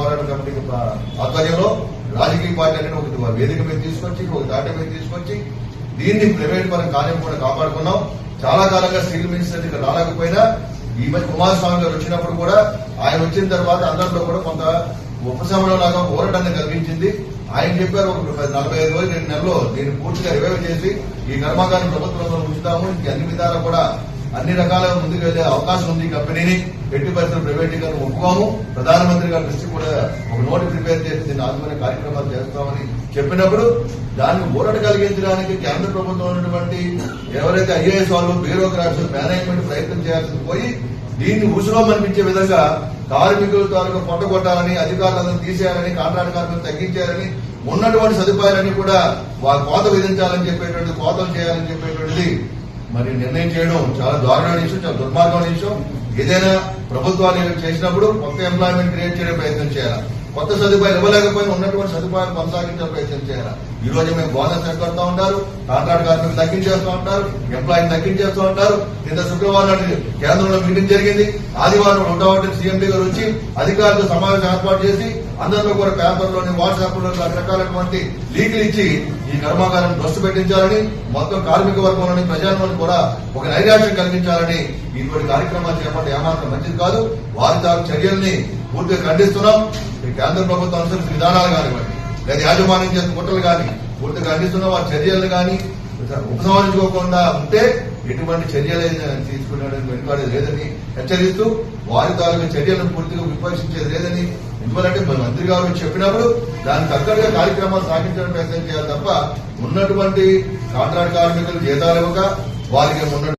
పోరాట కమిటీ ఆధ్వర్యంలో రాజకీయ పార్టీ అనేది ఒకటి వేదిక మీద తీసుకొచ్చి ఒక దాటి మీద తీసుకొచ్చి దీన్ని ప్రైవేట్ పరం కార్యం కూడా కాపాడుకున్నాం. చాలా కాలంగా స్టీల్ మినిస్టర్ ఇక్కడ రాలేకపోయినా ఈ మధ్య కుమారస్వామి గారు వచ్చినప్పుడు కూడా ఆయన వచ్చిన తర్వాత అందరిలో కూడా కొంత ఉపశమనం లాగా పోరాటాన్ని కలిగించింది. ఆయన చెప్పారు ఒక నలభై ఐదు రోజులు రెండు నెలల్లో దీన్ని పూర్తిగా రివైవ్ చేసి ఈ కర్మాగారం ప్రభుత్వంలో ఉంచుతాము. ఇంక అన్ని విధాలు కూడా అన్ని రకాల ముందుకు వెళ్ళే అవకాశం ఉంది ఈ కంపెనీని ఎట్టి పరిస్థితులు ప్రైవేటీకరణ ఒప్పుకోము. ప్రధానమంత్రి గారి దృష్టి కూడా ఒక నోటు ప్రిపేర్ చేసి దీన్ని ఆత్మీయ కార్యక్రమాలు చేస్తామని చెప్పినప్పుడు దాన్ని ఊరట కలిగించడానికి కేంద్ర ప్రభుత్వం ఉన్నటువంటి ఎవరైతే ఐఏఎస్ వాళ్ళు బ్యూరోక్రాట్స్ మేనేజ్మెంట్ ప్రయత్నం చేయాల్సి పోయి దీన్ని ఉసులో విధంగా కార్మికుల తాలూకు పొట్టగొట్టాలని అధికారులను తీసేయాలని కాంట్రాక్ట్ కార్మికులు తగ్గించాలని ఉన్నటువంటి సదుపాయాలన్నీ కూడా వారి కోత విధించాలని చెప్పేటువంటి కోతలు చేయాలని చెప్పేటువంటిది మరి నిర్ణయం చేయడం చాలా దారుణమైన విషయం చాలా దుర్మార్గమైన విషయం. ఏదైనా ప్రభుత్వాలు చేసినప్పుడు కొత్త ఎంప్లాయ్మెంట్ క్రియేట్ చేయడం ప్రయత్నం చేయాలి? కొత్త సదుపాయాలు ఇవ్వలేకపోయినా ఉన్నటువంటి సదుపాయాలు కొనసాగించే ప్రయత్నం చేయాలి? ఈ రోజు మేము బోనస్ ఎక్కడుతూ ఉంటారు కాంట్రాక్ట్ కార్మికులు తగ్గించేస్తూ ఉంటారు ఎంప్లాయీని తగ్గించేస్తూ ఉంటారు. నిన్న శుక్రవారం నాడు కేంద్రంలో మీటింగ్ జరిగింది. ఆదివారం రెండవ ఒకటి సీఎండీ గారు వచ్చి అధికారులతో సమావేశం ఏర్పాటు చేసి అందరిలో కూడా పేపర్లోని వాట్సాప్లో రకరకాలటువంటి లీకులు ఇచ్చి ఈ కర్మాగారం దృష్టి పెట్టించాలని మొత్తం కార్మిక వర్గంలోని ప్రజాలను కూడా ఒక నైరాశ్యం కలిగించాలని ఇటువంటి కార్యక్రమాలు చేపట్టి ఏమాత్రం మంచిది కాదు. వారి తాలూ చర్యల్ని పూర్తిగా ఖండిస్తున్నాం. కేంద్ర ప్రభుత్వం అనుసరించిన విధానాలు కానివ్వండి లేదా యాజమాన్యం చేసిన కుట్రలు కానీ పూర్తిగా ఖండిస్తున్నాం. వారి చర్యలు కానీ ఉపసంహరించుకోకుండా ఉంటే ఎటువంటి చర్యలు తీసుకునే వెనుకాడే లేదని హెచ్చరిస్తూ వారి తాలూకు చర్యలను పూర్తిగా విపక్షించేది లేదని ఎందువలంటే మన మంత్రి గారు చెప్పినప్పుడు దానికి తగ్గట్టుగా కార్యక్రమాలు సాగించడం ప్రయత్నం చేయాలి తప్ప ఉన్నటువంటి కాంట్రాక్ట్ కార్మికులు జీతాలు ఇవ్వక వారికి ఉన్న